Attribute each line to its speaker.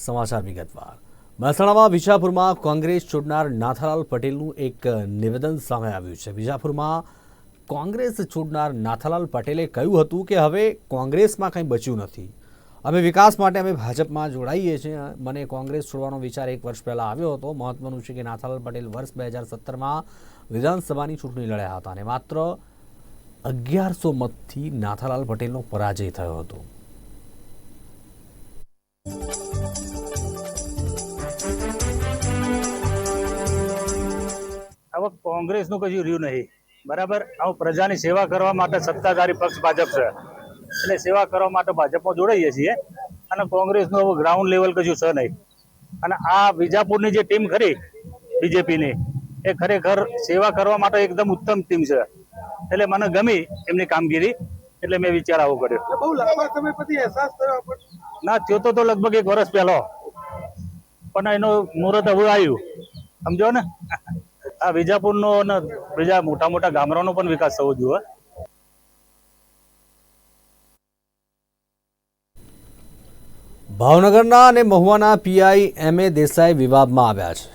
Speaker 1: સમાચાર વિગતવાર. મહેસાણામાં વિજાપુરમાં કોંગ્રેસ છોડનાર નાથાલાલ પટેલનું એક નિવેદન સામે આવ્યું છે. વિજાપુરમાં કોંગ્રેસ છોડનાર નાથાલાલ પટેલે કહ્યું હતું કે હવે કોંગ્રેસમાં કંઈ બચ્યું નથી. અમે વિકાસ માટે અમે ભાજપમાં જોડાઈએ છીએ. મને કોંગ્રેસ છોડવાનો વિચાર એક વર્ષ પહેલાં આવ્યો હતો. મહત્વનું છે કે નાથાલાલ પટેલ વર્ષ બે હજાર સત્તરમાં વિધાનસભાની ચૂંટણી લડ્યા હતા અને માત્ર અગિયારસો મતથી નાથાલાલ પટેલનો પરાજય થયો હતો.
Speaker 2: હવે કોંગ્રેસનું કશું રહ્યું નહીં. બરાબર? આવું પ્રજાની સેવા કરવા માટે સત્તાધારી પક્ષ ભાજપ છે. એટલે સેવા કરવા માટે ભાજપમાં જોડાઈએ છીએ અને કોંગ્રેસનું હવે ગ્રાઉન્ડ લેવલ કશું છે નહીં. અને આ વિજાપુરની જે ટીમ ખરી બીજેપીની એ ખરેખર સેવા કરવા માટે એકદમ ઉત્તમ ટીમ છે. એટલે મને ગમી એમની કામગીરી. એટલે મેં વિચાર આવો કર્યો.
Speaker 3: બહુ લાંબા સમય પછી અહેસાસ થયો
Speaker 2: ના થયો તો તો લગભગ એક વર્ષ પહેલો. પણ એનો મુહૂર્ત હવે આવ્યું. સમજો ને? આ વિજાપુરનો અને બીજા મોટા મોટા ગામડાનો પણ વિકાસ થવો જોઈએ
Speaker 1: ભાવનગરના અને મહુવાના પીઆઈ એમ એ દેસાઈ વિવાદમાં આવ્યા છે.